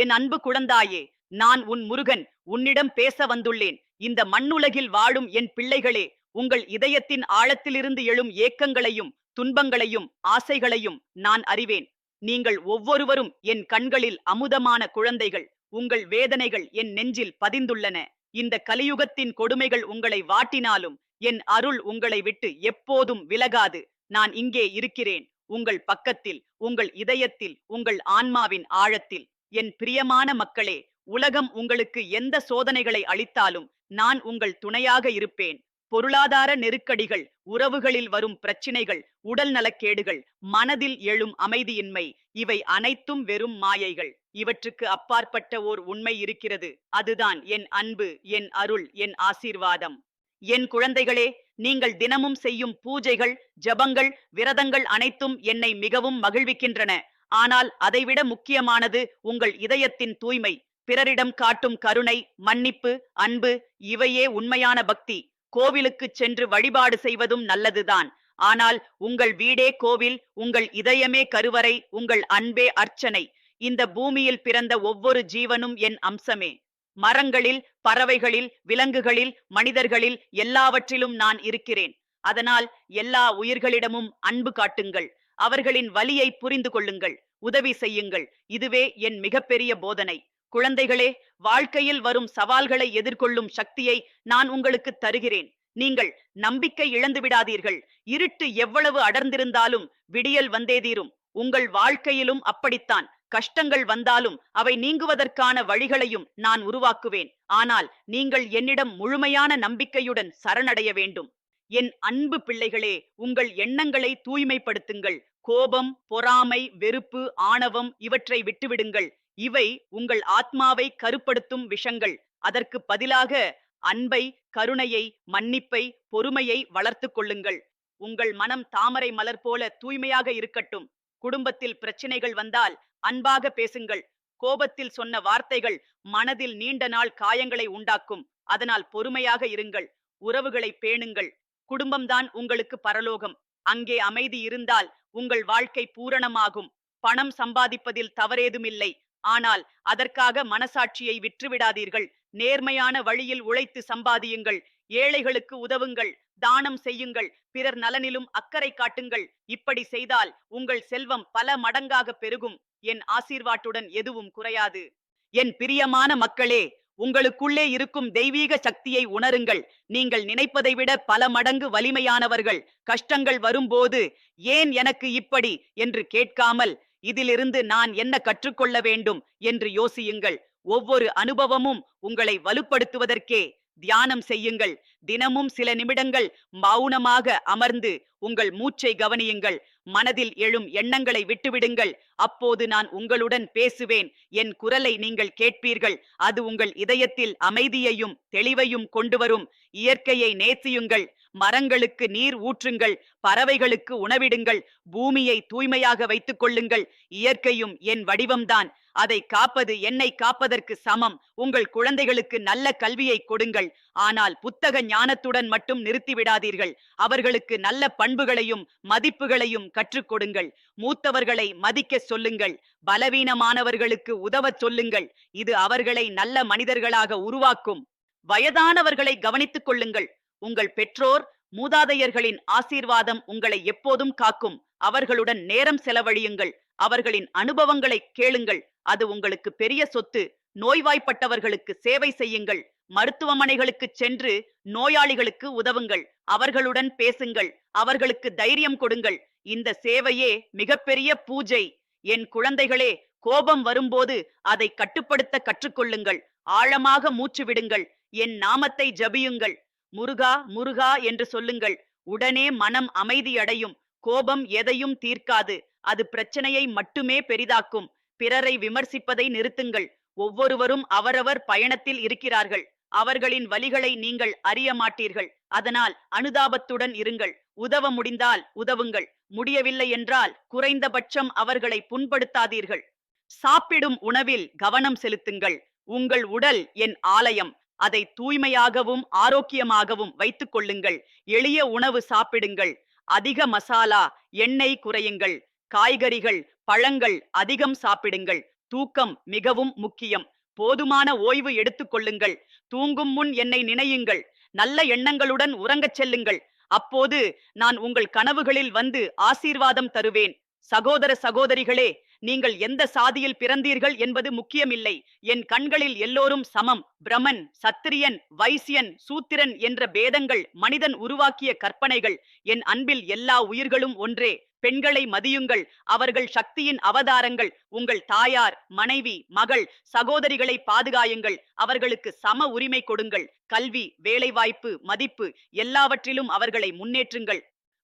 என் அன்பு குழந்தாயே நான் உன் முருகன் உன்னிடம் பேச வந்துள்ளேன். இந்த மண்ணுலகில் வாழும் என் பிள்ளைகளே உங்கள் இதயத்தின் ஆழத்திலிருந்து எழும் ஏக்கங்களையும் துன்பங்களையும் ஆசைகளையும் நான் அறிவேன். நீங்கள் ஒவ்வொருவரும் என் கண்களில் அமுதமான குழந்தைகள் உங்கள் வேதனைகள் என் நெஞ்சில் பதிந்துள்ளன. இந்த கலியுகத்தின் கொடுமைகள் உங்களை வாட்டினாலும் என் அருள் உங்களை விட்டு எப்போதும் விலகாது. நான் இங்கே இருக்கிறேன். உங்கள் பக்கத்தில் உங்கள் இதயத்தில் உங்கள் ஆன்மாவின் ஆழத்தில். என் பிரியமான மக்களே உலகம் உங்களுக்கு எந்த சோதனைகளை அளித்தாலும் நான் உங்கள் துணையாக இருப்பேன். பொருளாதார நெருக்கடிகள் உறவுகளில் வரும் பிரச்சினைகள் உடல் நலக்கேடுகள் மனதில் எழும் அமைதியின்மை இவை அனைத்தும் வெறும் மாயைகள். இவற்றுக்கு அப்பாற்பட்ட ஓர் உண்மை இருக்கிறது. அதுதான் என் அன்பு என் அருள் என் ஆசீர்வாதம். என் குழந்தைகளே நீங்கள் தினமும் செய்யும் பூஜைகள் ஜபங்கள் விரதங்கள் அனைத்தும் என்னை மிகவும் மகிழ்விக்கின்றன. ஆனால் அதைவிட முக்கியமானது உங்கள் இதயத்தின் தூய்மை. பிறரிடம் காட்டும் கருணை மன்னிப்பு அன்பு இவையே உண்மையான பக்தி. கோவிலுக்குச் சென்று வழிபாடு செய்வதும் நல்லதுதான். ஆனால் உங்கள் வீடே கோவில் உங்கள் இதயமே கருவறை உங்கள் அன்பே அர்ச்சனை. இந்த பூமியில் பிறந்த ஒவ்வொரு ஜீவனும் என் அம்சமே. மரங்களில் பறவைகளில் விலங்குகளில் மனிதர்களில் எல்லாவற்றிலும் நான் இருக்கிறேன். அதனால் எல்லா உயிர்களிடமும் அன்பு காட்டுங்கள். அவர்களின் வலியை புரிந்து கொள்ளுங்கள் உதவி செய்யுங்கள். இதுவே என் மிகப்பெரிய போதனை. குழந்தைகளே வாழ்க்கையில் வரும் சவால்களை எதிர்கொள்ளும் சக்தியை நான் உங்களுக்கு தருகிறேன். நீங்கள் நம்பிக்கை இழந்து விடாதீர்கள். இருட்டு எவ்வளவு அடர்ந்திருந்தாலும் விடியல் வந்தே தீரும். உங்கள் வாழ்க்கையிலும் அப்படித்தான். கஷ்டங்கள் வந்தாலும் அவை நீங்குவதற்கான வழிகளையும் நான் உருவாக்குவேன். ஆனால் நீங்கள் என்னிடம் முழுமையான நம்பிக்கையுடன் சரணடைய வேண்டும். என் அன்பு பிள்ளைகளே உங்கள் எண்ணங்களை தூய்மைப்படுத்துங்கள். கோபம் பொறாமை வெறுப்பு ஆணவம் இவற்றை விட்டுவிடுங்கள். இவை உங்கள் ஆத்மாவை கருப்படுத்தும் விஷங்கள். அதற்கு பதிலாக அன்பை கருணையை மன்னிப்பை பொறுமையை வளர்த்து கொள்ளுங்கள். உங்கள் மனம் தாமரை மலர் போல தூய்மையாக இருக்கட்டும். குடும்பத்தில் பிரச்சனைகள் வந்தால் அன்பாக பேசுங்கள். கோபத்தில் சொன்ன வார்த்தைகள் மனதில் நீண்ட நாள் காயங்களை உண்டாக்கும். அதனால் பொறுமையாக இருங்கள். உறவுகளை பேணுங்கள். குடும்பம்தான் உங்களுக்கு பரலோகம். அங்கே அமைதி இருந்தால் உங்கள் வாழ்க்கை பூரணமாகும். பணம் சம்பாதிப்பதில் தவறேதுமில்லை. ஆனால் அதற்காக மனசாட்சியை விற்றுவிடாதீர்கள் நேர்மையான வழியில் உழைத்து சம்பாதியுங்கள். ஏழைகளுக்கு உதவுங்கள். தானம் செய்யுங்கள். பிறர் நலனிலும் அக்கறை காட்டுங்கள். இப்படி செய்தால் உங்கள் செல்வம் பல மடங்காக பெருகும். என் ஆசீர்வாட்டுடன் எதுவும் குறையாது. என் பிரியமான மக்களே உங்களுக்குள்ளே இருக்கும் தெய்வீக சக்தியை உணருங்கள். நீங்கள் நினைப்பதை விட பல மடங்கு வலிமையானவர்கள். கஷ்டங்கள் வரும்போது ஏன் எனக்கு இப்படி? என்று கேட்காமல் இதிலிருந்து நான் என்ன கற்றுக்கொள்ள வேண்டும்? என்று யோசியுங்கள். ஒவ்வொரு அனுபவமும் உங்களை வலுப்படுத்துவதற்கே தியானம் செய்யுங்கள். தினமும் சில நிமிடங்கள் மௌனமாக அமர்ந்து உங்கள் மூச்சை கவனியுங்கள். மனதில் எழும் எண்ணங்களை விட்டுவிடுங்கள். அப்போது நான் உங்களுடன் பேசுவேன். என் குரலை நீங்கள் கேட்பீர்கள். அது உங்கள் இதயத்தில் அமைதியையும் தெளிவையும் கொண்டு வரும் இயற்கையை நேசியுங்கள். மரங்களுக்கு நீர் ஊற்றுங்கள். பறவைகளுக்கு உணவிடுங்கள். பூமியை தூய்மையாக வைத்துக் கொள்ளுங்கள். இயற்கையும் என் வடிவம்தான். அதை காப்பது என்னை காப்பதற்கு சமம். உங்கள் குழந்தைகளுக்கு நல்ல கல்வியை கொடுங்கள். ஆனால் புத்தக ஞானத்துடன் மட்டும் நிறுத்திவிடாதீர்கள். அவர்களுக்கு நல்ல பண்புகளையும் மதிப்புகளையும் கற்றுக் கொடுங்கள். மூத்தவர்களை மதிக்க சொல்லுங்கள். பலவீனமானவர்களுக்கு உதவச் சொல்லுங்கள். இது அவர்களை நல்ல மனிதர்களாக உருவாக்கும். வயதானவர்களை கவனித்துக் கொள்ளுங்கள். உங்கள் பெற்றோர் மூதாதையர்களின் ஆசீர்வாதம் உங்களை எப்போதும் காக்கும். அவர்களுடன் நேரம் செலவழியுங்கள். அவர்களின் அனுபவங்களை கேளுங்கள். அது உங்களுக்கு பெரிய சொத்து. நோய்வாய்ப்பட்டவர்களுக்கு சேவை செய்யுங்கள். மருத்துவமனைகளுக்கு சென்று நோயாளிகளுக்கு உதவுங்கள். அவர்களுடன் பேசுங்கள். அவர்களுக்கு தைரியம் கொடுங்கள். இந்த சேவையே மிகப்பெரிய பூஜை. என் குழந்தைகளே கோபம் வரும்போது அதை கட்டுப்படுத்த கற்றுக்கொள்ளுங்கள். ஆழமாக மூச்சு விடுங்கள் என் நாமத்தை ஜபியுங்கள். முருகா முருகா என்று சொல்லுங்கள். உடனே மனம் அமைதியடையும். கோபம் எதையும் தீர்க்காது. அது பிரச்சனையை மட்டுமே பெரிதாக்கும். பிறரை விமர்சிப்பதை நிறுத்துங்கள். ஒவ்வொருவரும் அவரவர் பயணத்தில் இருக்கிறார்கள். அவர்களின் வழிகளை நீங்கள் அறிய மாட்டீர்கள். அதனால் அனுதாபத்துடன் இருங்கள். உதவ முடிந்தால் உதவுங்கள். முடியவில்லை என்றால் குறைந்தபட்சம் அவர்களை புண்படுத்தாதீர்கள். சாப்பிடும் உணவில் கவனம் செலுத்துங்கள். உங்கள் உடல் என் ஆலயம். அதை தூய்மையாகவும் ஆரோக்கியமாகவும் வைத்துக் கொள்ளுங்கள். எளிய உணவு சாப்பிடுங்கள். அதிக மசாலா எண்ணெய் குறையுங்கள். காய்கறிகள் பழங்கள் அதிகம் சாப்பிடுங்கள். தூக்கம் மிகவும் முக்கியம். போதுமான ஓய்வு எடுத்துக்கொள்ளுங்கள் தூங்கும் முன் என்னை நினையுங்கள். நல்ல எண்ணங்களுடன் உறங்கச் செல்லுங்கள். அப்போது நான் உங்கள் கனவுகளில் வந்து ஆசீர்வாதம் தருவேன். சகோதர சகோதரிகளே நீங்கள் எந்த சாதியில் பிறந்தீர்கள் என்பது முக்கியமில்லை. என் கண்களில் எல்லோரும் சமம். பிரமன் சத்திரியன் வைசியன் சூத்திரன் என்ற பேதங்கள் மனிதன் உருவாக்கிய கற்பனைகள். என் அன்பில் எல்லா உயிர்களும் ஒன்றே. பெண்களை மதியுங்கள். அவர்கள் சக்தியின் அவதாரங்கள். உங்கள் தாயார் மனைவி மகள் சகோதரிகளை பாதுகாயுங்கள். அவர்களுக்கு சம உரிமை கொடுங்கள். கல்வி வேலைவாய்ப்பு மதிப்பு எல்லாவற்றிலும் அவர்களை முன்னேற்றுங்கள்.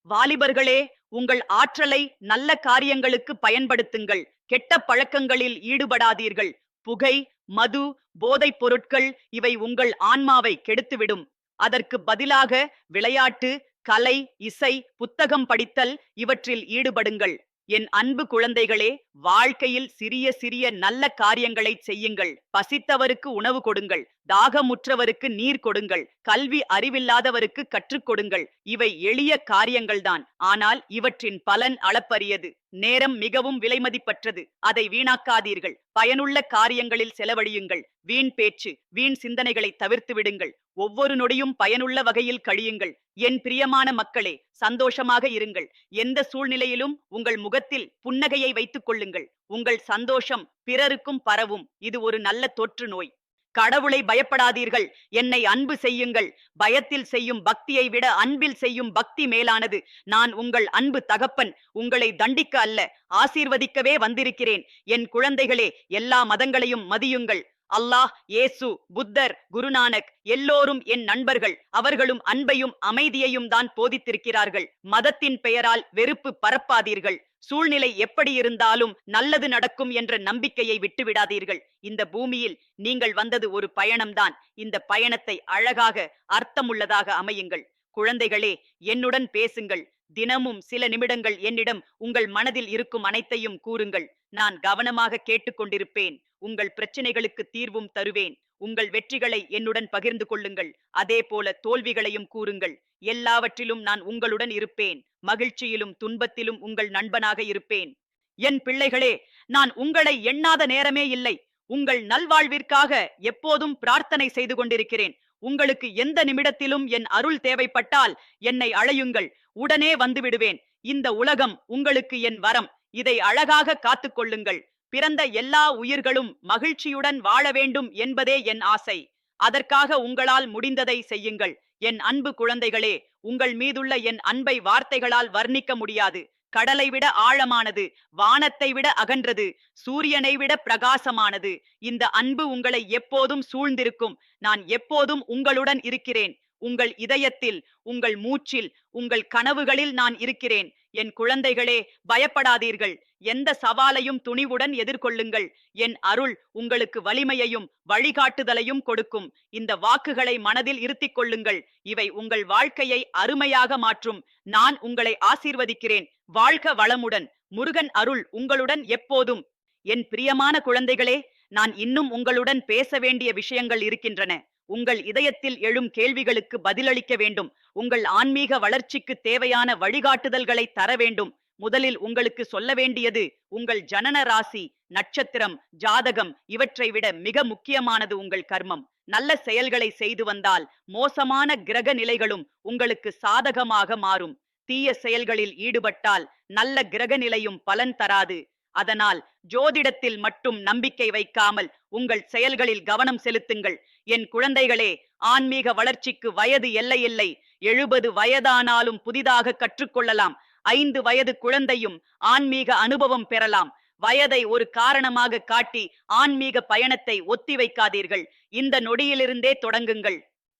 வாலிபர்களே உங்கள் ஆற்றலை நல்ல காரியங்களுக்கு பயன்படுத்துங்கள். கெட்ட பழக்கங்களில் ஈடுபடாதீர்கள். புகை மது போதைப் பொருட்கள் இவை உங்கள் ஆன்மாவை கெடுத்துவிடும். அதற்கு பதிலாக விளையாட்டு கலை இசை புத்தகம் படித்தல் இவற்றில் ஈடுபடுங்கள். என் அன்பு குழந்தைகளே வாழ்க்கையில் சிறிய சிறிய நல்ல காரியங்களை செய்யுங்கள். பசித்தவருக்கு உணவு கொடுங்கள். தாகமுற்றவருக்கு நீர் கொடுங்கள். கல்வி அறிவில்லாதவருக்கு கற்றுக் கொடுங்கள். இவை எளிய காரியங்கள்தான். ஆனால் இவற்றின் பலன் அளப்பரியது. நேரம் மிகவும் விலைமதிப்பற்றது அதை வீணாக்காதீர்கள். பயனுள்ள காரியங்களில் செலவழியுங்கள். வீண் பேச்சு வீண் சிந்தனைகளை தவிர்த்து விடுங்கள். ஒவ்வொரு நொடியும் பயனுள்ள வகையில் கழியுங்கள். என் பிரியமான மக்களே சந்தோஷமாக இருங்கள். எந்த சூழ்நிலையிலும் உங்கள் முகத்தில் புன்னகையை வைத்துக் கொள்ளுங்கள். உங்கள் சந்தோஷம் பிறருக்கும் பரவும். இது ஒரு நல்ல தொற்று நோய். கடவுளை பயப்படாதீர்கள். என்னை அன்பு செய்யுங்கள். பயத்தில் செய்யும் பக்தியை விட அன்பில் செய்யும் பக்தி மேலானது. நான் உங்கள் அன்பு தகப்பன். உங்களை தண்டிக்க அல்ல. ஆசீர்வதிக்கவே வந்திருக்கிறேன். என் குழந்தைகளே எல்லா மதங்களையும் மதியுங்கள். அல்லாஹ் இயேசு புத்தர் குருநானக் எல்லோரும் என் நண்பர்கள். அவர்களும் அன்பையும் அமைதியையும் தான் போதித்திருக்கிறார்கள். மதத்தின் பெயரால் வெறுப்பு பரப்பாதீர்கள். சூழ்நிலை எப்படி இருந்தாலும் நல்லது நடக்கும் என்ற நம்பிக்கையை விட்டுவிடாதீர்கள். இந்த பூமியில் நீங்கள் வந்தது ஒரு பயணம்தான். இந்த பயணத்தை அழகாக அர்த்தமுள்ளதாக அமையுங்கள். குழந்தைகளே என்னுடன் பேசுங்கள். தினமும் சில நிமிடங்கள் என்னிடம் உங்கள் மனதில் இருக்கும் அனைத்தையும் கூறுங்கள். நான் கவனமாக கேட்டுக்கொண்டிருப்பேன். உங்கள் பிரச்சனைகளுக்கு தீர்வும் தருவேன். உங்கள் வெற்றிகளை என்னுடன் பகிர்ந்து கொள்ளுங்கள். அதே போல தோல்விகளையும் கூறுங்கள். எல்லாவற்றிலும் நான் உங்களுடன் இருப்பேன். மகிழ்ச்சியிலும் துன்பத்திலும் உங்கள் நண்பனாக இருப்பேன். என் பிள்ளைகளே நான் உங்களை எண்ணாத நேரமே இல்லை. உங்கள் நல்வாழ்விற்காக எப்போதும் பிரார்த்தனை செய்து கொண்டிருக்கிறேன். உங்களுக்கு எந்த நிமிடத்திலும் என் அருள் தேவைப்பட்டால் என்னை அழையுங்கள். உடனே வந்துவிடுவேன் இந்த உலகம் உங்களுக்கு என் வரம். இதை அழகாக காத்துக்கொள்ளுங்கள் பிறந்த எல்லா உயிர்களும் மகிழ்ச்சியுடன் வாழ வேண்டும் என்பதே என் ஆசை. அதற்காக உங்களால் முடிந்ததை செய்யுங்கள். என் அன்பு குழந்தைகளே உங்கள் மீதுள்ள என் அன்பை வார்த்தைகளால் வர்ணிக்க முடியாது. கடலை விட ஆழமானது வானத்தை விட அகன்றது சூரியனை விட பிரகாசமானது. இந்த அன்பு உங்களை எப்போதும் சூழ்ந்திருக்கும். நான் எப்போதும் உங்களுடன் இருக்கிறேன். உங்கள் இதயத்தில் உங்கள் மூச்சில் உங்கள் கனவுகளில் நான் இருக்கிறேன். என் குழந்தைகளே பயப்படாதீர்கள். எந்த சவாலையும் துணிவுடன் எதிர்கொள்ளுங்கள். என் அருள் உங்களுக்கு வலிமையையும் வழிகாட்டுதலையும் கொடுக்கும். இந்த வாக்குகளை மனதில் இருத்திக் கொள்ளுங்கள். இவை உங்கள் வாழ்க்கையை அருமையாக மாற்றும். நான் உங்களை ஆசீர்வதிக்கிறேன். வாழ்க வளமுடன். முருகன் அருள் உங்களுடன் எப்போதும். என் பிரியமான குழந்தைகளே நான் இன்னும் உங்களுடன் பேச வேண்டிய விஷயங்கள் இருக்கின்றன. உங்கள் இதயத்தில் எழும் கேள்விகளுக்கு பதிலளிக்க வேண்டும். உங்கள் ஆன்மீக வளர்ச்சிக்கு தேவையான வழிகாட்டுதல்களை தர வேண்டும். முதலில் உங்களுக்கு சொல்ல வேண்டியது உங்கள் ஜனன ராசி நட்சத்திரம் ஜாதகம் இவற்றை விட மிக முக்கியமானது உங்கள் கர்மம். நல்ல செயல்களை செய்து வந்தால் மோசமான கிரக நிலைகளும் உங்களுக்கு சாதகமாக மாறும். தீய செயல்களில் ஈடுபட்டால் நல்ல கிரக நிலையும் பலன் தராது. அதனால் ஜோதிடத்தில் மட்டும் நம்பிக்கை வைக்காமல் உங்கள் செயல்களில் கவனம் செலுத்துங்கள். என் குழந்தைகளே ஆன்மீக வளர்ச்சிக்கு வயது எல்லையில்லை எழுபது வயதானாலும் புதிதாக கற்றுக்கொள்ளலாம். ஐந்து வயது குழந்தையும் ஆன்மீக அனுபவம் பெறலாம். வயதை ஒரு காரணமாக காட்டி ஆன்மீக பயணத்தை ஒத்தி வைக்காதீர்கள். இந்த நொடியிலிருந்தே தொடங்குங்கள்.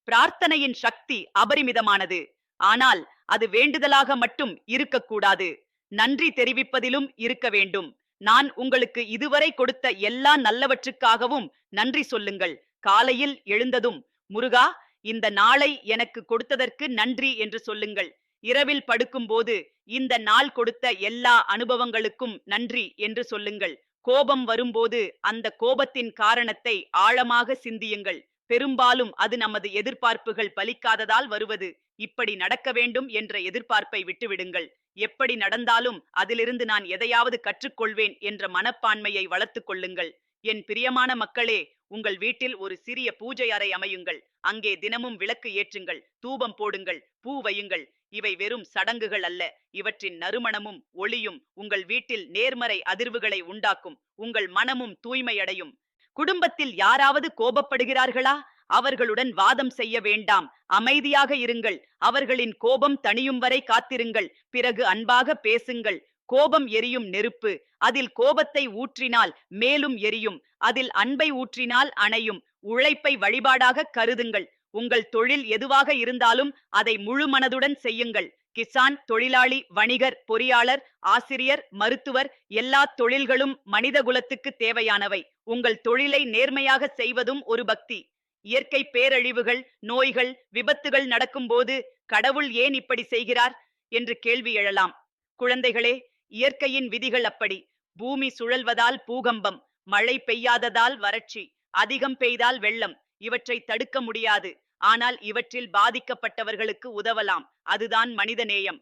பிரார்த்தனையின் சக்தி அபரிமிதமானது. ஆனால் அது வேண்டுதலாக மட்டும் இருக்கக்கூடாது. நன்றி தெரிவிப்பதிலும் இருக்க வேண்டும். நான் உங்களுக்கு இதுவரை கொடுத்த எல்லா நல்லவற்றுக்காகவும் நன்றி சொல்லுங்கள். காலையில் எழுந்ததும் முருகா இந்த நாளை எனக்கு கொடுத்ததற்கு நன்றி என்று சொல்லுங்கள். இரவில் படுக்கும்போது இந்த நாள் கொடுத்த எல்லா அனுபவங்களுக்கும் நன்றி என்று சொல்லுங்கள். கோபம் வரும்போது அந்த கோபத்தின் காரணத்தை ஆழமாக சிந்தியுங்கள். பெரும்பாலும் அது நமது எதிர்பார்ப்புகள் பலிக்காததால் வருவது. இப்படி நடக்க வேண்டும் என்ற எதிர்பார்ப்பை விட்டுவிடுங்கள். எப்படி நடந்தாலும் அதிலிருந்து நான் எதையாவது கற்றுக்கொள்வேன் என்ற மனப்பான்மையை வளர்த்துக் கொள்ளுங்கள். என் பிரியமான மக்களே உங்கள் வீட்டில் ஒரு சிறிய பூஜை அறை அமையுங்கள். அங்கே தினமும் விளக்கு ஏற்றுங்கள் தூபம் போடுங்கள் பூ வையுங்கள். இவை வெறும் சடங்குகள் அல்ல. இவற்றின் நறுமணமும் ஒளியும் உங்கள் வீட்டில் நேர்மறை அதிர்வுகளை உண்டாக்கும். உங்கள் மனமும் தூய்மையடையும். குடும்பத்தில் யாராவது கோபப்படுகிறார்களா? அவர்களுடன் வாதம் செய்ய வேண்டாம். அமைதியாக இருங்கள். அவர்களின் கோபம் தணியும் வரை காத்திருங்கள். பிறகு அன்பாக பேசுங்கள். கோபம் எரியும் நெருப்பு. அதில் கோபத்தை ஊற்றினால் மேலும் எரியும். அதில் அன்பை ஊற்றினால் அணையும். உழைப்பை வழிபாடாக கருதுங்கள். உங்கள் தொழில் எதுவாக இருந்தாலும் அதை முழு மனதுடன் செய்யுங்கள். கிசான் தொழிலாளி வணிகர் பொறியாளர் ஆசிரியர் மருத்துவர் எல்லா தொழில்களும் மனித குலத்துக்கு தேவையானவை. உங்கள் தொழிலை நேர்மையாக செய்வதும் ஒரு பக்தி. இயற்கை பேரழிவுகள் நோய்கள் விபத்துகள் நடக்கும்போது கடவுள் ஏன் இப்படி செய்கிறார்? என்று கேள்வி எழலாம். குழந்தைகளே இயற்கையின் விதிகள் அப்படி. பூமி சுழல்வதால் பூகம்பம் மழை பெய்யாததால் வறட்சி அதிகம் பெய்தால் வெள்ளம் இவற்றை தடுக்க முடியாது. ஆனால் இவற்றில் பாதிக்கப்பட்டவர்களுக்கு உதவலாம். அதுதான் மனிதநேயம்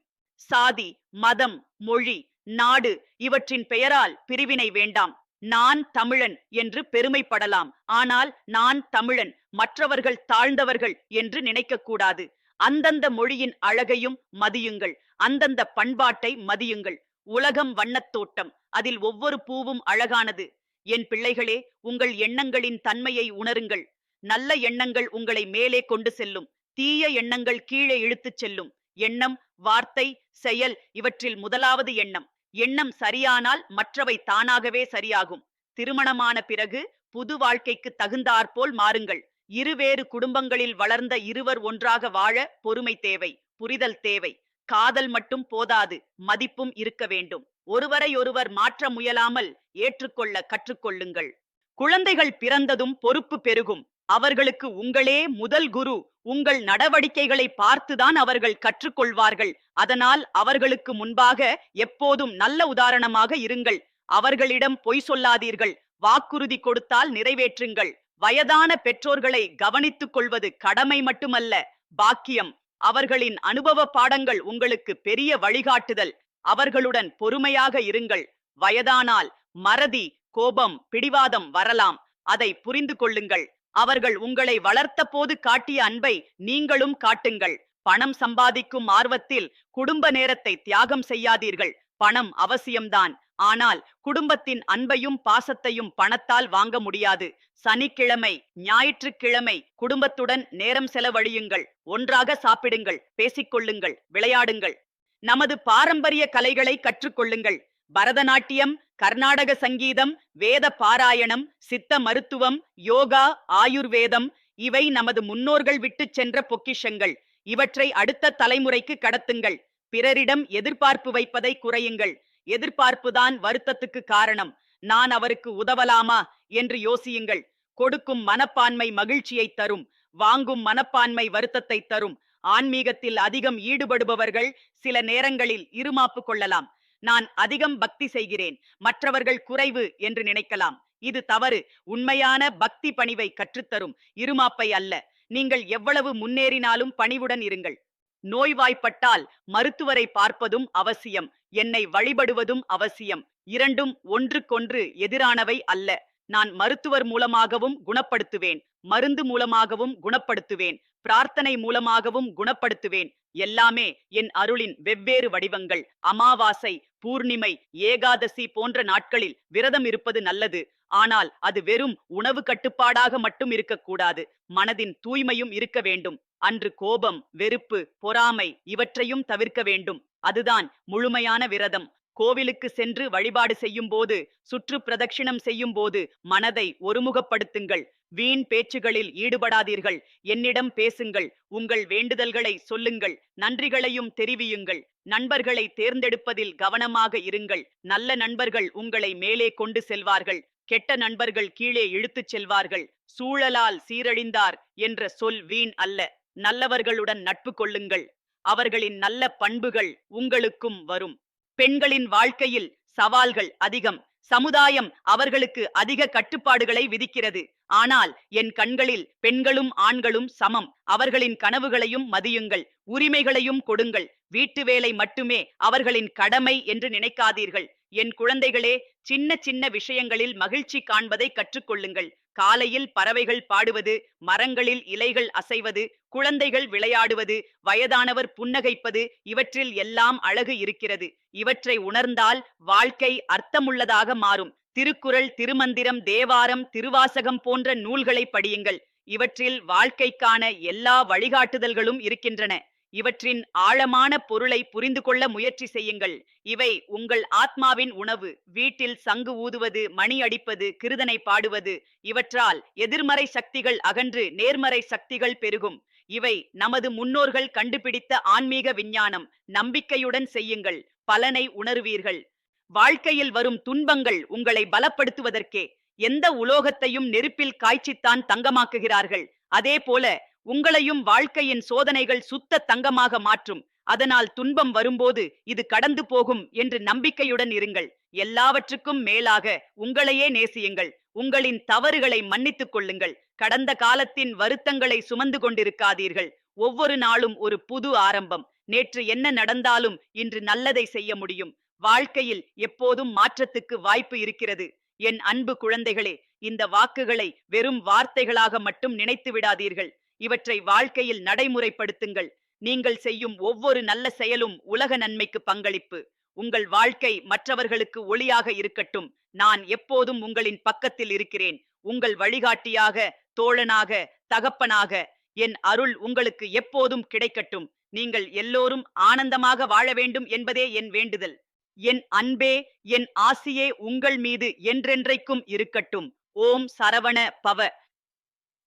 சாதி மதம் மொழி நாடு இவற்றின் பெயரால் பிரிவினை வேண்டாம். நான் தமிழன் என்று பெருமைப்படலாம். ஆனால் நான் தமிழன் மற்றவர்கள் தாழ்ந்தவர்கள் என்று நினைக்கக்கூடாது அந்தந்த மொழியின் அழகையும் மதியுங்கள். அந்தந்த பண்பாட்டை மதியுங்கள். உலகம் வண்ணத்தோட்டம் அதில் ஒவ்வொரு பூவும் அழகானது. என் பிள்ளைகளே உங்கள் எண்ணங்களின் தன்மையை உணருங்கள். நல்ல எண்ணங்கள் உங்களை மேலே கொண்டு செல்லும். தீய எண்ணங்கள் கீழே இழுத்துச் செல்லும். எண்ணம் வார்த்தை செயல் இவற்றில் முதலாவது எண்ணம். எண்ணம் சரியானால் மற்றவை தானாகவே சரியாகும். திருமணமான பிறகு புது வாழ்க்கைக்கு தகுந்தாற்போல் மாறுங்கள். இருவேறு குடும்பங்களில் வளர்ந்த இருவர் ஒன்றாக வாழ பொறுமை தேவை புரிதல் தேவை. காதல் மட்டும் போதாது மதிப்பும் இருக்க வேண்டும். ஒருவரை ஒருவர் மாற்ற முயலாமல் ஏற்றுக்கொள்ள கற்றுக்கொள்ளுங்கள். குழந்தைகள் பிறந்ததும் பொறுப்பு பெருகும். அவர்களுக்கு உங்களே முதல் குரு. உங்கள் நடவடிக்கைகளை பார்த்துதான் அவர்கள் கற்றுக்கொள்வார்கள். அதனால் அவர்களுக்கு முன்பாக எப்போதும் நல்ல உதாரணமாக இருங்கள். அவர்களிடம் பொய் சொல்லாதீர்கள். வாக்குறுதி கொடுத்தால் நிறைவேற்றுங்கள். வயதான பெற்றோர்களை கவனித்துக் கொள்வது கடமை மட்டுமல்ல பாக்கியம். அவர்களின் அனுபவ பாடங்கள் உங்களுக்கு பெரிய வழிகாட்டுதல். அவர்களுடன் பொறுமையாக இருங்கள். வயதானால் மறதி கோபம் பிடிவாதம் வரலாம். அதை புரிந்து கொள்ளுங்கள். அவர்கள் உங்களை வளர்த்த போது காட்டிய அன்பை நீங்களும் காட்டுங்கள். பணம் சம்பாதிக்கும் ஆர்வத்தில் குடும்ப நேரத்தை தியாகம் செய்யாதீர்கள். பணம் அவசியம்தான். ஆனால் குடும்பத்தின் அன்பையும் பாசத்தையும் பணத்தால் வாங்க முடியாது. சனிக்கிழமை ஞாயிற்றுக்கிழமை குடும்பத்துடன் நேரம் செலவழியுங்கள். ஒன்றாக சாப்பிடுங்கள் பேசிக்கொள்ளுங்கள் விளையாடுங்கள். நமது பாரம்பரிய கலைகளை கற்றுக்கொள்ளுங்கள். பரதநாட்டியம் கர்நாடக சங்கீதம் வேத பாராயணம் சித்த மருத்துவம் யோகா ஆயுர்வேதம் இவை நமது முன்னோர்கள் விட்டுச் சென்ற பொக்கிஷங்கள். இவற்றை அடுத்த தலைமுறைக்கு கடத்துங்கள். பிறரிடம் எதிர்பார்ப்பு வைப்பதை குறையுங்கள். எதிர்பார்ப்புதான் வருத்தத்துக்கு காரணம். நான் அவருக்கு உதவலாமா? என்று யோசியுங்கள். கொடுக்கும் மனப்பான்மை மகிழ்ச்சியை தரும். வாங்கும் மனப்பான்மை வருத்தத்தை தரும். ஆன்மீகத்தில் அதிகம் ஈடுபடுபவர்கள் சில நேரங்களில் இருமாப்பு கொள்ளலாம். நான் அதிகம் பக்தி செய்கிறேன். மற்றவர்கள் குறைவு என்று நினைக்கலாம். இது தவறு. உண்மையான பக்தி பணிவை கற்றுத்தரும். இருமாப்பை அல்ல. நீங்கள் எவ்வளவு முன்னேறினாலும் பணிவுடன் இருங்கள். நோய்வாய்ப்பட்டால் மருத்துவரை பார்ப்பதும் அவசியம். என்னை வழிபடுவதும் அவசியம். இரண்டும் ஒன்றுக்கொன்று எதிரானவை அல்ல. நான் மருத்துவர் மூலமாகவும் குணப்படுத்துவேன். மருந்து மூலமாகவும் குணப்படுத்துவேன். பிரார்த்தனை மூலமாகவும் குணப்படுத்துவேன். எல்லாமே என் அருளின் வெவ்வேறு வடிவங்கள். அமாவாசை பூர்ணிமை ஏகாதசி போன்ற நாட்களில் விரதம் இருப்பது நல்லது. ஆனால் அது வெறும் உணவு கட்டுப்பாடாக மட்டும் இருக்கக்கூடாது. மனதின் தூய்மையும் இருக்க வேண்டும். அன்று கோபம் வெறுப்பு பொறாமை இவற்றையும் தவிர்க்க வேண்டும். அதுதான் முழுமையான விரதம். கோவிலுக்கு சென்று வழிபாடு செய்யும் போது சுற்று பிரதட்சிணம் செய்யும் போது மனதை ஒருமுகப்படுத்துங்கள். வீண் பேச்சுகளில் ஈடுபடாதீர்கள். என்னிடம் பேசுங்கள். உங்கள் வேண்டுதல்களை சொல்லுங்கள். நன்றிகளையும் தெரிவியுங்கள். நண்பர்களை தேர்ந்தெடுப்பதில் கவனமாக இருங்கள். நல்ல நண்பர்கள் உங்களை மேலே கொண்டு செல்வார்கள். கெட்ட நண்பர்கள் கீழே இழுத்துச் செல்வார்கள். சூழலால் சீரழிந்தார் என்ற சொல் வீண் அல்ல. நல்லவர்களுடன் நட்பு கொள்ளுங்கள். அவர்களின் நல்ல பண்புகள் உங்களுக்கும் வரும். பெண்களின் வாழ்க்கையில் சவால்கள் அதிகம். சமுதாயம் அவர்களுக்கு அதிக கட்டுப்பாடுகளை விதிக்கிறது. ஆனால் என் கண்களில் பெண்களும் ஆண்களும் சமம். அவர்களின் கனவுகளையும் மதியுங்கள். உரிமைகளையும் கொடுங்கள். வீட்டு வேலை மட்டுமே அவர்களின் கடமை என்று நினைக்காதீர்கள். என் குழந்தைகளே சின்ன சின்ன விஷயங்களில் மகிழ்ச்சி காண்பதை கற்றுக்கொள்ளுங்கள். காலையில் பறவைகள் பாடுவது மரங்களில் இலைகள் அசைவது குழந்தைகள் விளையாடுவது வயதானவர் புன்னகைப்பது இவற்றில் எல்லாம் அழகு இருக்கிறது. இவற்றை உணர்ந்தால் வாழ்க்கை அர்த்தமுள்ளதாக மாறும். திருக்குறள் திருமந்திரம் தேவாரம் திருவாசகம் போன்ற நூல்களை படியுங்கள். இவற்றில் வாழ்க்கைக்கான எல்லா வழிகாட்டுதல்களும் இருக்கின்றன. இவற்றின் ஆழமான பொருளை புரிந்து கொள்ள முயற்சி செய்யுங்கள். இவை உங்கள் ஆத்மாவின் உணவு. வீட்டில் சங்கு ஊதுவது மணி அடிப்பது கிருதனை பாடுவது இவற்றால் எதிர்மறை சக்திகள் அகன்று நேர்மறை சக்திகள் பெருகும். இவை நமது முன்னோர்கள் கண்டுபிடித்த ஆன்மீக விஞ்ஞானம். நம்பிக்கையுடன் செய்யுங்கள். பலனை உணருவீர்கள். வாழ்க்கையில் வரும் துன்பங்கள் உங்களை பலப்படுத்துவதற்கே எந்த உலோகத்தையும் நெருப்பில் காய்ச்சித்தான் தங்கமாக்குகிறார்கள். அதே போல உங்களையும் வாழ்க்கையின் சோதனைகள் சுத்த தங்கமாக மாற்றும். அதனால் துன்பம் வரும்போது இது கடந்து போகும் என்று நம்பிக்கையுடன் இருங்கள். எல்லாவற்றுக்கும் மேலாக உங்களையே நேசியுங்கள். உங்களின் தவறுகளை மன்னித்துக் கொள்ளுங்கள். கடந்த காலத்தின் வருத்தங்களை சுமந்து கொண்டிருக்காதீர்கள். ஒவ்வொரு நாளும் ஒரு புது ஆரம்பம். நேற்று என்ன நடந்தாலும் இன்று நல்லதை செய்ய முடியும். வாழ்க்கையில் எப்போதும் மாற்றத்துக்கு வாய்ப்பு இருக்கிறது. என் அன்பு குழந்தைகளே இந்த வாக்குகளை வெறும் வார்த்தைகளாக மட்டும் நினைத்து விடாதீர்கள். இவற்றை வாழ்க்கையில் நடைமுறைப்படுத்துங்கள். நீங்கள் செய்யும் ஒவ்வொரு நல்ல செயலும் உலக நன்மைக்கு பங்களிப்பு. உங்கள் வாழ்க்கை மற்றவர்களுக்கு ஒளியாக இருக்கட்டும். நான் எப்போதும் உங்களின் பக்கத்தில் இருக்கிறேன். உங்கள் வழிகாட்டியாக தோழனாக தகப்பனாக என் அருள் உங்களுக்கு எப்போதும் கிடைக்கட்டும். நீங்கள் எல்லோரும் ஆனந்தமாக வாழ வேண்டும் என்பதே என் வேண்டுதல். என் அன்பே என் ஆசியே உங்கள் மீது என்றென்றைக்கும் இருக்கட்டும். ஓம் சரவண பவ.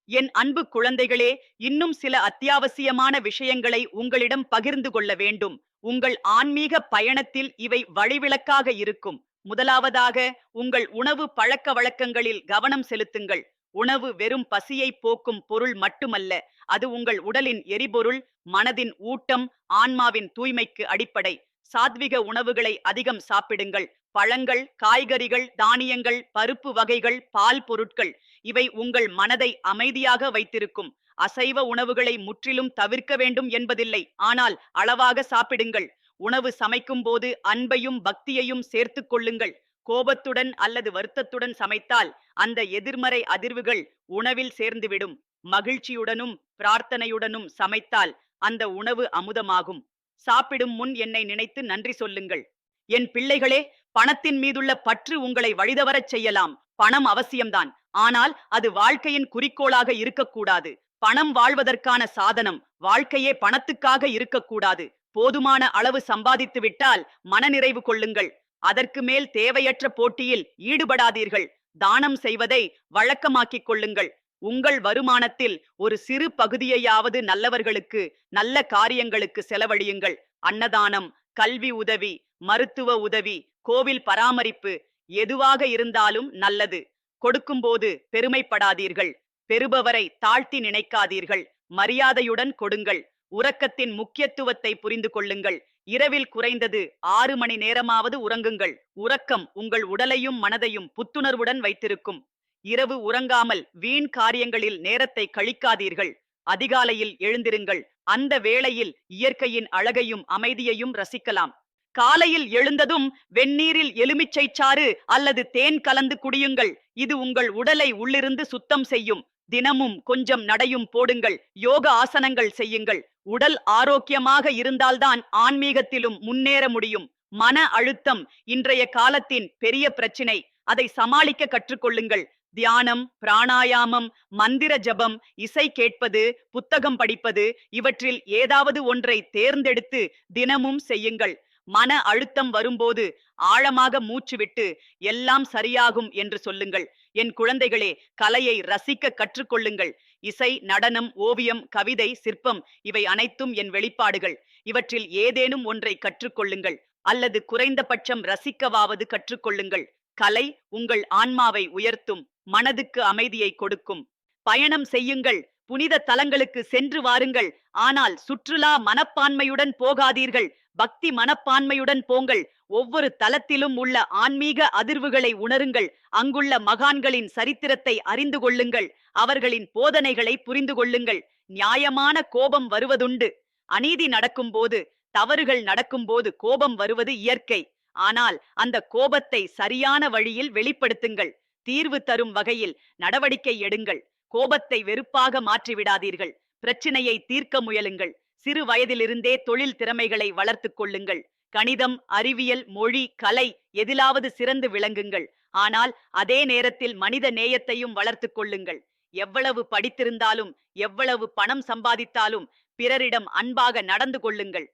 என் அன்பு குழந்தைகளே இன்னும் சில அத்தியாவசியமான விஷயங்களை உங்களிடம் பகிர்ந்து கொள்ள வேண்டும். உங்கள் ஆன்மீக பயணத்தில் இவை வழிவிளக்காக இருக்கும். முதலாவதாக உங்கள் உணவு பழக்க வழக்கங்களில் கவனம் செலுத்துங்கள். உணவு வெறும் பசியை போக்கும் பொருள் மட்டுமல்ல அது உங்கள் உடலின் எரிபொருள் மனதின் ஊட்டம் ஆன்மாவின் தூய்மைக்கு அடிப்படை. சாத்விக உணவுகளை அதிகம் சாப்பிடுங்கள். பழங்கள் காய்கறிகள் தானியங்கள் பருப்பு வகைகள் பால் பொருட்கள் இவை உங்கள் மனதை அமைதியாக வைத்திருக்கும். அசைவ உணவுகளை முற்றிலும் தவிர்க்க வேண்டும் என்பதில்லை. ஆனால் அளவாக சாப்பிடுங்கள். உணவு சமைக்கும் போது அன்பையும் பக்தியையும் சேர்த்து கொள்ளுங்கள். கோபத்துடன் அல்லது வருத்தத்துடன் சமைத்தால் அந்த எதிர்மறை அதிர்வுகள் உணவில் சேர்ந்துவிடும். மகிழ்ச்சியுடனும் பிரார்த்தனையுடனும் சமைத்தால் அந்த உணவு அமுதமாகும். சாப்பிடும் முன் என்னை நினைத்து நன்றி சொல்லுங்கள். என் பிள்ளைகளே பணத்தின் மீதுள்ள பற்று உங்களை வழிதவரச் செய்யலாம். பணம் அவசியம்தான். ஆனால் அது வாழ்க்கையின் குறிக்கோளாக இருக்கக்கூடாது. பணம் வாழ்வதற்கான சாதனம் வாழ்க்கையே பணத்துக்காக இருக்கக்கூடாது. போதுமான அளவு சம்பாதித்து விட்டால் மனநிறைவு கொள்ளுங்கள். அதற்கு மேல் தேவையற்ற போட்டியில் ஈடுபடாதீர்கள். தானம் செய்வதை வழக்கமாக்கிக் கொள்ளுங்கள். உங்கள் வருமானத்தில் ஒரு சிறு பகுதியையாவது நல்லவர்களுக்கு நல்ல காரியங்களுக்கு செலவழியுங்கள். அன்னதானம் கல்வி உதவி மருத்துவ உதவி கோவில் பராமரிப்பு எதுவாக இருந்தாலும் நல்லது. கொடுக்கும்போது பெருமைப்படாதீர்கள். பெறுபவரை தாழ்த்தி நினைக்காதீர்கள். மரியாதையுடன் கொடுங்கள். உறக்கத்தின் முக்கியத்துவத்தை புரிந்து கொள்ளுங்கள். இரவில் குறைந்தது ஆறு மணி நேரமாவது உறங்குங்கள். உறக்கம் உங்கள் உடலையும் மனதையும் புத்துணர்வுடன் வைத்திருக்கும். இரவு உறங்காமல் வீண் காரியங்களில் நேரத்தை கழிக்காதீர்கள். அதிகாலையில் எழுந்திருங்கள். அந்த வேளையில் இயற்கையின் அழகையும் அமைதியையும் ரசிக்கலாம். காலையில் எழுந்ததும் வெந்நீரில் எலுமிச்சை சாறு அல்லது தேன் கலந்து குடியுங்கள். இது உங்கள் உடலை உள்ளிருந்து சுத்தம் செய்யும். தினமும் கொஞ்சம் நடையும் போடுங்கள். யோக ஆசனங்கள் செய்யுங்கள். உடல் ஆரோக்கியமாக இருந்தால்தான் ஆன்மீகத்திலும் முன்னேற முடியும். மன அழுத்தம் இன்றைய காலத்தின் பெரிய பிரச்சினை. அதை சமாளிக்க கற்றுக்கொள்ளுங்கள். தியானம் பிராணாயாமம் மந்திர ஜபம் இசை கேட்பது புத்தகம் படிப்பது இவற்றில் ஏதாவது ஒன்றை தேர்ந்தெடுத்து தினமும் செய்யுங்கள். மன அழுத்தம் வரும்போது ஆழமாக மூச்சு விட்டு எல்லாம் சரியாகும் என்று சொல்லுங்கள். என் குழந்தைகளே கலையை ரசிக்க கற்றுக்கொள்ளுங்கள். இசை நடனம் ஓவியம் கவிதை சிற்பம் இவை அனைத்தும் என் வெளிப்பாடுகள். இவற்றில் ஏதேனும் ஒன்றை கற்றுக்கொள்ளுங்கள். அல்லது குறைந்தபட்சம் ரசிக்கவாவது கற்றுக்கொள்ளுங்கள். கலை உங்கள் ஆன்மாவை உயர்த்தும் மனதுக்கு அமைதியை கொடுக்கும். பயணம் செய்யுங்கள். புனித தலங்களுக்கு சென்று வாருங்கள். ஆனால் சுற்றுலா மனப்பான்மையுடன் போகாதீர்கள். பக்தி மனப்பான்மையுடன் போங்கள். ஒவ்வொரு தலத்திலும் உள்ள ஆன்மீக அதிர்வுகளை உணருங்கள். அங்குள்ள மகான்களின் சரித்திரத்தை அறிந்து கொள்ளுங்கள். அவர்களின் போதனைகளை புரிந்து கொள்ளுங்கள். நியாயமான கோபம் வருவதுண்டு. அநீதி நடக்கும்போது தவறுகள் நடக்கும்போது கோபம் வருவது இயற்கை. ஆனால் அந்த கோபத்தை சரியான வழியில் வெளிப்படுத்துங்கள். தீர்வு தரும் வகையில் நடவடிக்கை எடுங்கள். கோபத்தை வெறுப்பாக மாற்றிவிடாதீர்கள். பிரச்சினையை தீர்க்க முயலுங்கள். சிறு வயதிலிருந்தே தொழில் திறமைகளை வளர்த்துக் கொள்ளுங்கள். கணிதம் அறிவியல் மொழி கலை எதிலாவது சிறந்து விளங்குங்கள். ஆனால் அதே நேரத்தில் மனித நேயத்தையும் வளர்த்துக் கொள்ளுங்கள். எவ்வளவு படித்திருந்தாலும் எவ்வளவு பணம் சம்பாதித்தாலும் பிறரிடம் அன்பாக நடந்து கொள்ளுங்கள்.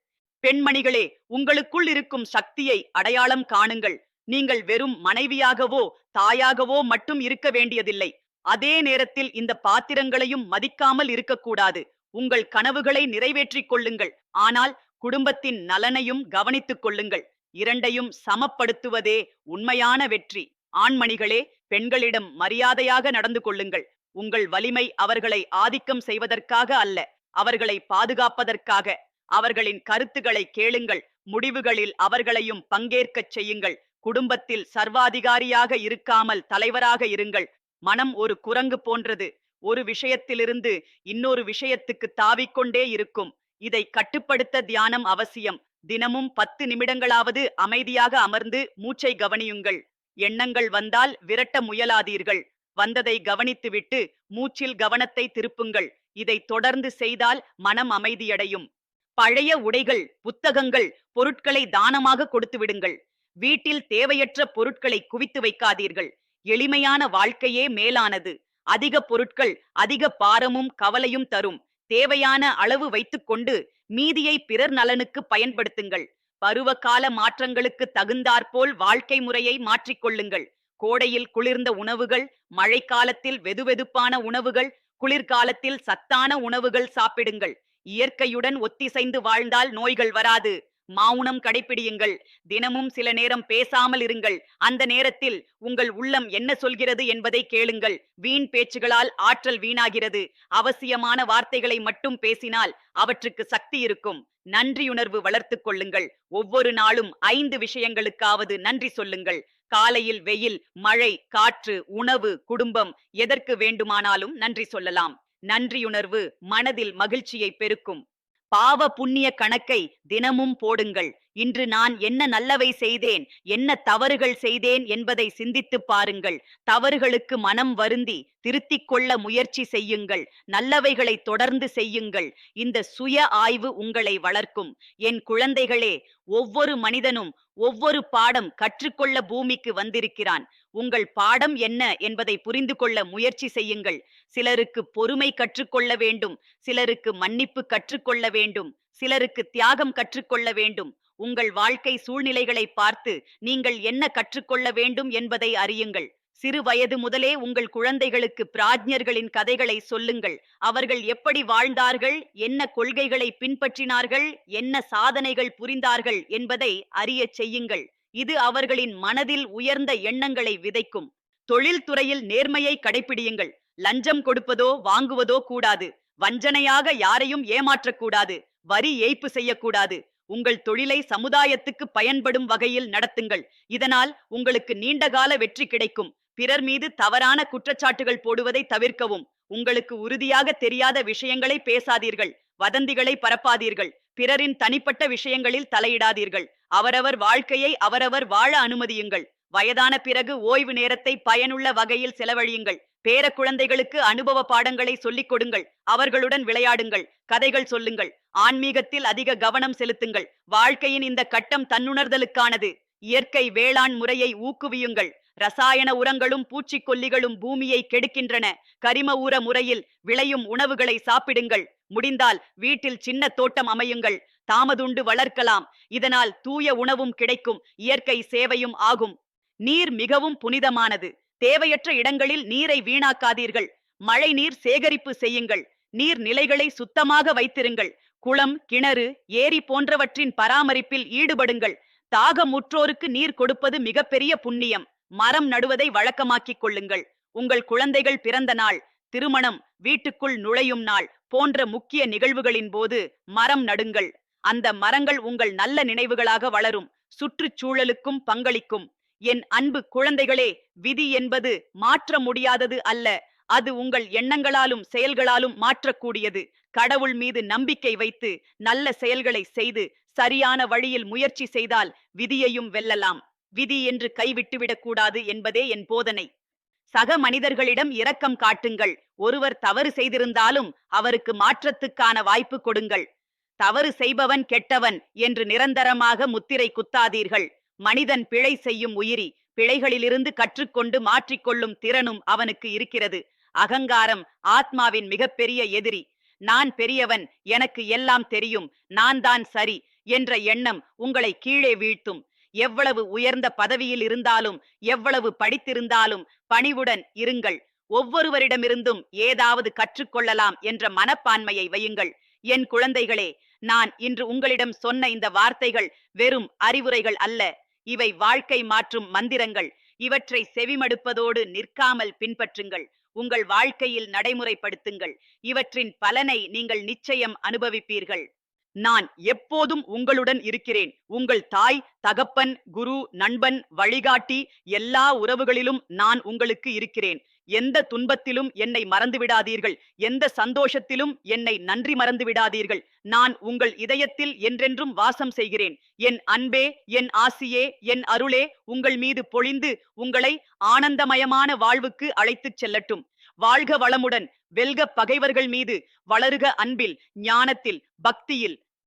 பெண்மணிகளே உங்களுக்குள் இருக்கும் சக்தியை அடையாளம் காணுங்கள். நீங்கள் வெறும் மனைவியாகவோ தாயாகவோ மட்டும் இருக்க வேண்டியதில்லை. அதே நேரத்தில் இந்த பாத்திரங்களையும் மதிக்காமல் இருக்கக்கூடாது. உங்கள் கனவுகளை நிறைவேற்றிக் கொள்ளுங்கள். ஆனால் குடும்பத்தின் நலனையும் கவனித்துக் கொள்ளுங்கள். இரண்டையும் சமப்படுத்துவதே உண்மையான வெற்றி. ஆண்மணிகளே பெண்களிடம் மரியாதையாக நடந்து கொள்ளுங்கள். உங்கள் வலிமை அவர்களை ஆதிக்கம் செய்வதற்காக அல்ல அவர்களை பாதுகாப்பதற்காக. அவர்களின் கருத்துக்களை கேளுங்கள். முடிவுகளில் அவர்களையும் பங்கேற்கச் செய்யுங்கள். குடும்பத்தில் சர்வாதிகாரியாக இருக்காமல் தலைவராக இருங்கள். மனம் ஒரு குரங்கு போன்றது. ஒரு விஷயத்திலிருந்து இன்னொரு விஷயத்துக்கு தாவிக்கொண்டே இருக்கும். இதை கட்டுப்படுத்த தியானம் அவசியம். தினமும் பத்து நிமிடங்களாவது அமைதியாக அமர்ந்து மூச்சை கவனியுங்கள். எண்ணங்கள் வந்தால் விரட்ட முயலாதீர்கள். வந்ததை கவனித்துவிட்டு மூச்சில் கவனத்தை திருப்புங்கள். இதை தொடர்ந்து செய்தால் மனம் அமைதியடையும். பழைய உடைகள் புத்தகங்கள் பொருட்களை தானமாக கொடுத்து விடுங்கள் வீட்டில் தேவையற்ற பொருட்களை குவித்து வைக்காதீர்கள். எளிமையான வாழ்க்கையே மேலானது. அதிக பொருட்கள் அதிக பாரமும் கவலையும் தரும். தேவையான அளவு வைத்துக்கொண்டு மீதியை பிறர் நலனுக்கு பயன்படுத்துங்கள். பருவகால மாற்றங்களுக்கு தகுந்தாற்போல் வாழ்க்கை முறையை மாற்றிக்கொள்ளுங்கள். கோடையில் குளிர்ந்த உணவுகள் மழைக்காலத்தில் வெதுவெதுப்பான உணவுகள் குளிர்காலத்தில் சத்தான உணவுகள் சாப்பிடுங்கள். இயற்கையுடன் ஒத்திசைந்து வாழ்ந்தால் நோய்கள் வராது. மௌனம் கடைப்பிடியுங்கள். தினமும் சில நேரம் பேசாமல் இருங்கள். அந்த நேரத்தில் உங்கள் உள்ளம் என்ன சொல்கிறது என்பதை கேளுங்கள். வீண் பேச்சுகளால் ஆற்றல் வீணாகிறது. அவசியமான வார்த்தைகளை மட்டும் பேசினால் அவற்றுக்கு சக்தி இருக்கும். நன்றியுணர்வு வளர்த்துக் கொள்ளுங்கள். ஒவ்வொரு நாளும் ஐந்து விஷயங்களுக்காவது நன்றி சொல்லுங்கள். காலையில் வெயில் மழை காற்று உணவு குடும்பம் எதற்கு வேண்டுமானாலும் நன்றி சொல்லலாம். நன்றியுணர்வு மனதில் மகிழ்ச்சியை பெருக்கும். பாவ புண்ணிய கணக்கை தினமும் போடுங்கள். இன்று நான் என்ன நல்லவை செய்தேன் என்ன தவறுகள் செய்தேன் என்பதை சிந்தித்துப் பாருங்கள். தவறுகளுக்கு மனம் வருந்தி திருத்திக் கொள்ள முயற்சி செய்யுங்கள். நல்லவைகளை தொடர்ந்து செய்யுங்கள். இந்த சுய ஆய்வு உங்களை வளர்க்கும். என் குழந்தைகளே ஒவ்வொரு மனிதனும் ஒவ்வொரு பாடம் கற்றுக்கொள்ள பூமிக்கு வந்திருக்கிறான். உங்கள் பாடம் என்ன என்பதை புரிந்து கொள்ள முயற்சி செய்யுங்கள். சிலருக்கு பொறுமை கற்றுக்கொள்ள வேண்டும் சிலருக்கு மன்னிப்பு கற்றுக்கொள்ள வேண்டும் சிலருக்கு தியாகம் கற்றுக்கொள்ள வேண்டும். உங்கள் வாழ்க்கை சூழ்நிலைகளை பார்த்து நீங்கள் என்ன கற்றுக்கொள்ள வேண்டும் என்பதை அறியுங்கள். சிறு வயது முதலே உங்கள் குழந்தைகளுக்கு பிராஜ்ஞர்களின் கதைகளை சொல்லுங்கள். அவர்கள் எப்படி வாழ்ந்தார்கள் என்ன கொள்கைகளை பின்பற்றினார்கள் என்ன சாதனைகள் புரிந்தார்கள் என்பதை அறியச் செய்யுங்கள். இது அவர்களின் மனதில் உயர்ந்த எண்ணங்களை விதைக்கும். தொழில்துறையில் நேர்மையை கடைப்பிடியுங்கள். லஞ்சம் கொடுப்பதோ வாங்குவதோ கூடாது. வஞ்சனையாக யாரையும் ஏமாற்றக்கூடாது. வரி ஏய்ப்பு செய்யக்கூடாது. உங்கள் தொழிலை சமுதாயத்துக்கு பயன்படும் வகையில் நடத்துங்கள். இதனால் உங்களுக்கு நீண்டகால வெற்றி கிடைக்கும். பிறர் மீது தவறான குற்றச்சாட்டுகள் போடுவதை தவிர்க்கவும். உங்களுக்கு உறுதியாக தெரியாத விஷயங்களை பேசாதீர்கள். வதந்திகளை பரப்பாதீர்கள். பிறரின் தனிப்பட்ட விஷயங்களில் தலையிடாதீர்கள். அவரவர் வாழ்க்கையை அவரவர் வாழ அனுமதியுங்கள். வயதான பிறகு ஓய்வு நேரத்தை பயனுள்ள வகையில் செலவழியுங்கள். பேர குழந்தைகளுக்கு அனுபவ பாடங்களை சொல்லிக் கொடுங்கள். அவர்களுடன் விளையாடுங்கள். கதைகள் சொல்லுங்கள். ஆன்மீகத்தில் அதிக கவனம் செலுத்துங்கள். வாழ்க்கையின் இந்த கட்டம் தன்னுணர்தலுக்கானது. இயற்கை வேளாண் முறையை ஊக்குவியுங்கள். ரசாயன உரங்களும் பூச்சிக்கொல்லிகளும் பூமியை கெடுக்கின்றன. கரிம ஊர முறையில் விளையும் உணவுகளை சாப்பிடுங்கள். முடிந்தால் வீட்டில் சின்ன தோட்டம் அமையுங்கள். தாமதுண்டு வளர்க்கலாம். இதனால் தூய உணவும் கிடைக்கும் இயற்கை சேவையும் ஆகும். நீர் மிகவும் புனிதமானது. தேவையற்ற இடங்களில் நீரை வீணாக்காதீர்கள். மழை நீர் சேகரிப்பு செய்யுங்கள். நீர் நிலைகளை சுத்தமாக வைத்திருங்கள். குளம் கிணறு ஏரி போன்றவற்றின் பராமரிப்பில் ஈடுபடுங்கள். தாகமுற்றோருக்கு நீர் கொடுப்பது மிகப்பெரிய புண்ணியம். மரம் நடுவதை வழக்கமாக்கிக் கொள்ளுங்கள். உங்கள் குழந்தைகள் பிறந்த நாள் திருமணம் வீட்டுக்குள் நுழையும் நாள் போன்ற முக்கிய நிகழ்வுகளின் போது மரம் நடுங்கள். அந்த மரங்கள் உங்கள் நல்ல நினைவுகளாக வளரும். சுற்றுச்சூழலுக்கும் பங்களிக்கும். என் அன்பு குழந்தைகளே விதி என்பது மாற்ற முடியாதது அல்ல. அது உங்கள் எண்ணங்களாலும் செயல்களாலும் மாற்றக்கூடியது. கடவுள் மீது நம்பிக்கை வைத்து நல்ல செயல்களை செய்து சரியான வழியில் முயற்சி செய்தால் விதியையும் வெல்லலாம். விதி என்று கைவிட்டுவிடக்கூடாது என்பதே என் போதனை. சக மனிதர்களிடம் இரக்கம் காட்டுங்கள். ஒருவர் தவறு செய்திருந்தாலும் அவருக்கு மாற்றத்துக்கான வாய்ப்பு கொடுங்கள். தவறு செய்பவன் கெட்டவன் என்று நிரந்தரமாக முத்திரை குத்தாதீர்கள். மனிதன் பிழை செய்யும் உயிரி பிழைகளிலிருந்து கற்றுக்கொண்டு மாற்றிக்கொள்ளும் திறனும் அவனுக்கு இருக்கிறது. அகங்காரம் ஆத்மாவின் மிகப்பெரிய எதிரி. நான் பெரியவன் எனக்கு எல்லாம் தெரியும். நான் தான் சரி என்ற எண்ணம் உங்களை கீழே வீழ்த்தும். எவ்வளவு உயர்ந்த பதவியில் இருந்தாலும் எவ்வளவு படித்திருந்தாலும் பணிவுடன் இருங்கள். ஒவ்வொருவரிடமிருந்தும் ஏதாவது கற்றுக்கொள்ளலாம் என்ற மனப்பான்மையை வையுங்கள். என் குழந்தைகளே நான் இன்று உங்களிடம் சொன்ன இந்த வார்த்தைகள் வெறும் அறிவுரைகள் அல்ல. இவை வாழ்க்கை மாற்றும் மந்திரங்கள். இவற்றை செவிமடுப்பதோடு நிற்காமல் பின்பற்றுங்கள். உங்கள் வாழ்க்கையில் நடைமுறைப்படுத்துங்கள். இவற்றின் பலனை நீங்கள் நிச்சயம் அனுபவிப்பீர்கள். நான் எப்போதும் உங்களுடன் இருக்கிறேன். உங்கள் தாய் தகப்பன் குரு நண்பன் வழிகாட்டி எல்லா உறவுகளிலும் நான் உங்களுக்கு இருக்கிறேன். எந்த துன்பத்திலும் என்னை மறந்து விடாதீர்கள் எந்த சந்தோஷத்திலும் என்னை நன்றி மறந்து விடாதீர்கள் நான் உங்கள் இதயத்தில் என்றென்றும் வாசம் செய்கிறேன். என் அன்பே என் ஆசியே என் அருளே உங்கள் மீது பொழிந்து உங்களை ஆனந்தமயமான வாழ்வுக்கு அழைத்துச் செல்லட்டும். வாழ்க வளமுடன். வெல்க பகைவர்கள் மீது வளருக அன்பில் ஞானத்தில் பக்தியில்